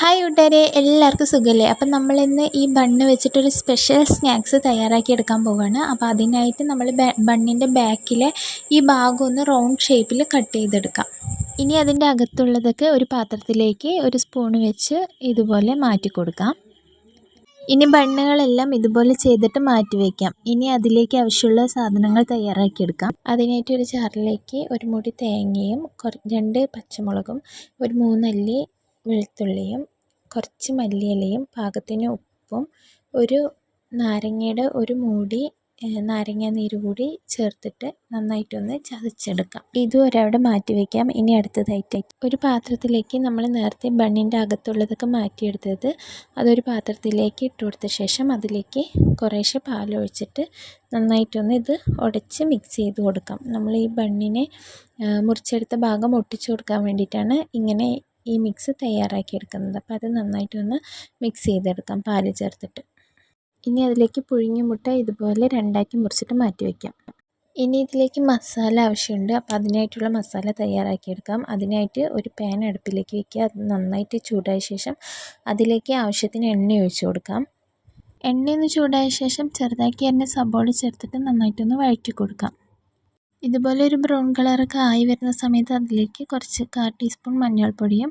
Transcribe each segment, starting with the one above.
Hi കൂട്ടുകാരെ. എല്ലാവർക്കും സുഖമല്ലേ അപ്പം നമ്മളിന്ന് ഈ ബണ്ണ് വെച്ചിട്ടൊരു സ്പെഷ്യൽ സ്നാക്സ് തയ്യാറാക്കി എടുക്കാൻ പോവുകയാണ് അപ്പോൾ അതിനായിട്ട് നമ്മൾ ബണ്ണിന്റെ ബാക്കിലെ ഈ ഭാഗം ഒന്ന് റൗണ്ട് ഷേപ്പിൽ കട്ട് ചെയ്തെടുക്കാം. ഇനി അതിന്റെ അകത്തുള്ളതൊക്കെ ഒരു പാത്രത്തിലേക്ക് ഒരു സ്പൂൺ വെച്ച് ഇതുപോലെ മാറ്റി കൊടുക്കാം. ഇനി ബണ്ണുകളെല്ലാം ഇതുപോലെ ചെയ്തിട്ട് മാറ്റി വയ്ക്കാം ഇനി അതിലേക്ക് ആവശ്യമുള്ള സാധനങ്ങൾ തയ്യാറാക്കിയെടുക്കാം. അതിനായിട്ട് ഒരു ചാറിലേക്ക് ഒരു മുടി തേങ്ങയും രണ്ട് പച്ചമുളകും ഒരു മൂന്നല്ലി വെളുത്തുള്ളിയും കുറച്ച് മല്ലിയിലയും പാകത്തിന് ഉപ്പും ഒരു നാരങ്ങയുടെ ഒരു മൂടി നാരങ്ങ നീര് കൂടി ചേർത്തിട്ട് നന്നായിട്ടൊന്ന് ചതച്ചെടുക്കാം. ഇതും ഒരവിടെ മാറ്റി വയ്ക്കാം ഇനി അടുത്തതായിട്ട് ഒരു പാത്രത്തിലേക്ക് നമ്മൾ നേരത്തെ ബണ്ണിന്റെ അകത്തുള്ളതൊക്കെ മാറ്റിയെടുത്തത് അതൊരു പാത്രത്തിലേക്ക് ഇട്ട് കൊടുത്ത ശേഷം അതിലേക്ക് കുറേശ്ശെ പാലൊഴിച്ചിട്ട് നന്നായിട്ടൊന്ന് ഇത് ഉടച്ച് മിക്സ് ചെയ്ത് കൊടുക്കാം. നമ്മൾ ഈ ബണ്ണിനെ മുറിച്ചെടുത്ത ഭാഗം ഒട്ടിച്ചു കൊടുക്കാൻ വേണ്ടിയിട്ടാണ് ഇങ്ങനെ ഈ മിക്സ് തയ്യാറാക്കിയെടുക്കുന്നത് അപ്പോൾ അത് നന്നായിട്ടൊന്ന് മിക്സ് ചെയ്തെടുക്കാം പാൽ ചേർത്തിട്ട്. ഇനി അതിലേക്ക് പുഴുങ്ങിയ മുട്ട ഇതുപോലെ രണ്ടാക്കി മുറിച്ചിട്ട് മാറ്റി വയ്ക്കാം ഇനി ഇതിലേക്ക് മസാല ആവശ്യമുണ്ട്. അപ്പോൾ അതിനായിട്ടുള്ള മസാല തയ്യാറാക്കിയെടുക്കാം അതിനായിട്ട് ഒരു പാൻ അടുപ്പിലേക്ക് വയ്ക്കുക അത് നന്നായിട്ട് ചൂടായ ശേഷം അതിലേക്ക് ആവശ്യത്തിന് എണ്ണ ഒഴിച്ചു കൊടുക്കാം. എണ്ണയൊന്ന് ചൂടായ ശേഷം ചെറുതാക്കി എണ്ണ സബോള ചേർത്തിട്ട് നന്നായിട്ടൊന്ന് വഴറ്റി കൊടുക്കാം. ഇതുപോലെ ഒരു ബ്രൗൺ കളറൊക്കെ ആയി വരുന്ന സമയത്ത് അതിലേക്ക് കുറച്ച് കാൽ ടീസ്പൂൺ മഞ്ഞൾപ്പൊടിയും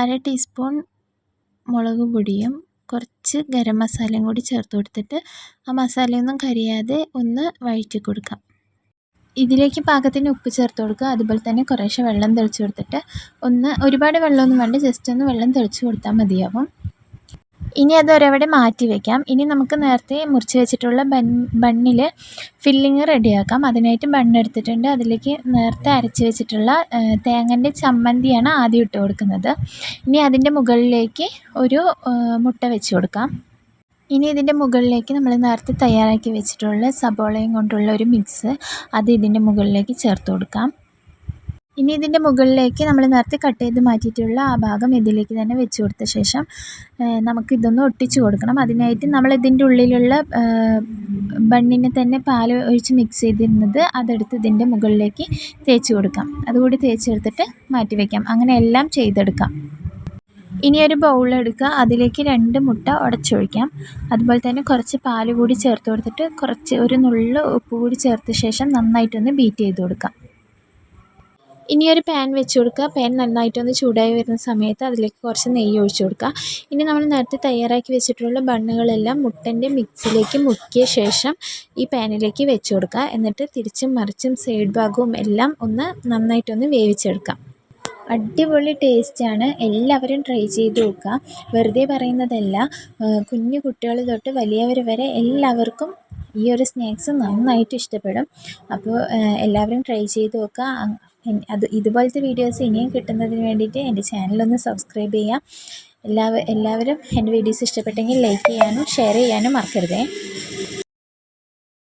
അര ടീസ്പൂൺ മുളക് പൊടിയും കുറച്ച് ഗരം മസാലയും കൂടി ചേർത്ത് കൊടുത്തിട്ട് ആ മസാലയൊന്നും കരിയാതെ ഒന്ന് വഴറ്റി കൊടുക്കാം. ഇതിലേക്ക് പാകത്തിന് ഉപ്പ് ചേർത്ത് കൊടുക്കുക. അതുപോലെ തന്നെ കുറേശ്ശെ വെള്ളം തെളിച്ച് കൊടുത്തിട്ട് ഒന്ന് ഒരുപാട് വെള്ളമൊന്നും വേണ്ട ജസ്റ്റ് ഒന്ന് വെള്ളം തെളിച്ച് കൊടുത്താൽ മതിയാവും. ഇനി അത് ഒരവിടെ മാറ്റി വയ്ക്കാം ഇനി നമുക്ക് നേരത്തെ മുറിച്ച് വെച്ചിട്ടുള്ള ബൺ ബണ്ണിൽ ഫില്ലിങ് റെഡിയാക്കാം. അതിനായിട്ട് ബണ്ണെടുത്തിട്ടുണ്ട് അതിലേക്ക് നേരത്തെ അരച്ച് വെച്ചിട്ടുള്ള തേങ്ങന്റെ ചമ്മന്തിയാണ് ആദ്യം ഇട്ട് കൊടുക്കുന്നത്. ഇനി അതിന്റെ മുകളിലേക്ക് ഒരു മുട്ട വെച്ച് കൊടുക്കാം. ഇനി ഇതിന്റെ മുകളിലേക്ക് നമ്മൾ നേരത്തെ തയ്യാറാക്കി വെച്ചിട്ടുള്ള സബോളയും കൊണ്ടുള്ള ഒരു മിക്സ് അത് ഇതിന്റെ മുകളിലേക്ക് ചേർത്ത് കൊടുക്കാം. ഇനി ഇതിന്റെ മുകളിലേക്ക് നമ്മൾ നേരത്തെ കട്ട് ചെയ്ത് മാറ്റിയിട്ടുള്ള ആ ഭാഗം ഇതിലേക്ക് തന്നെ വെച്ച് കൊടുത്ത ശേഷം നമുക്കിതൊന്ന് ഒട്ടിച്ച് കൊടുക്കണം. അതിനായിട്ട് നമ്മൾ ഇതിന്റെ ഉള്ളിലുള്ള ബണ്ണിനെ തന്നെ പാൽ ഒഴിച്ച് മിക്സ് ചെയ്തിരുന്നത് അതെടുത്ത് ഇതിന്റെ മുകളിലേക്ക് തേച്ച് കൊടുക്കാം. അതുകൂടി തേച്ചെടുത്തിട്ട് മാറ്റി വയ്ക്കാം അങ്ങനെ എല്ലാം ചെയ്തെടുക്കാം. ഇനി ഒരു ബൗൾ എടുക്കുക. അതിലേക്ക് രണ്ട് മുട്ട ഉടച്ചൊഴിക്കാം. അതുപോലെ തന്നെ കുറച്ച് പാൽ കൂടി ചേർത്ത് കൊടുത്തിട്ട് കുറച്ച് ഒരു നുള്ളു ഉപ്പ് കൂടി ചേർത്ത ശേഷം നന്നായിട്ടൊന്ന് ബീറ്റ് ചെയ്ത് കൊടുക്കാം. ഇനി ഒരു പാൻ വെച്ച് കൊടുക്കുക. പാൻ നന്നായിട്ടൊന്ന് ചൂടായി വരുന്ന സമയത്ത് അതിലേക്ക് കുറച്ച് നെയ്യ് ഒഴിച്ചു കൊടുക്കുക. ഇനി നമ്മൾ നേരത്തെ തയ്യാറാക്കി വെച്ചിട്ടുള്ള ബണ്ണുകളെല്ലാം മുട്ടന്റെ മിക്സിലേക്ക് മുക്കിയ ശേഷം ഈ പാനിലേക്ക് വെച്ച് കൊടുക്കുക. എന്നിട്ട് തിരിച്ചും മറിച്ചും സൈഡ് ഭാഗവും എല്ലാം ഒന്ന് നന്നായിട്ടൊന്ന് വേവിച്ചെടുക്കാം. അടിപൊളി ടേസ്റ്റാണ് എല്ലാവരും ട്രൈ ചെയ്ത് നോക്കുക. വെറുതെ പറയുന്നതല്ല. കുഞ്ഞു കുട്ടികൾ തൊട്ട് വലിയവർ വരെ എല്ലാവർക്കും ഈ ഒരു സ്നാക്സ് നന്നായിട്ട് ഇഷ്ടപ്പെടും. അപ്പോൾ എല്ലാവരും ട്രൈ ചെയ്ത് നോക്കുക. അത് ഇതുപോലത്തെ വീഡിയോസ് ഇനിയും കിട്ടുന്നതിന് വേണ്ടിയിട്ട് എന്റെ ചാനലൊന്ന് സബ്സ്ക്രൈബ് ചെയ്യുക എല്ലാവരും എല്ലാവരും എന്റെ വീഡിയോസ് ഇഷ്ടപ്പെട്ടെങ്കിൽ ലൈക്ക് ചെയ്യാനും ഷെയർ ചെയ്യാനും മറക്കരുതേ.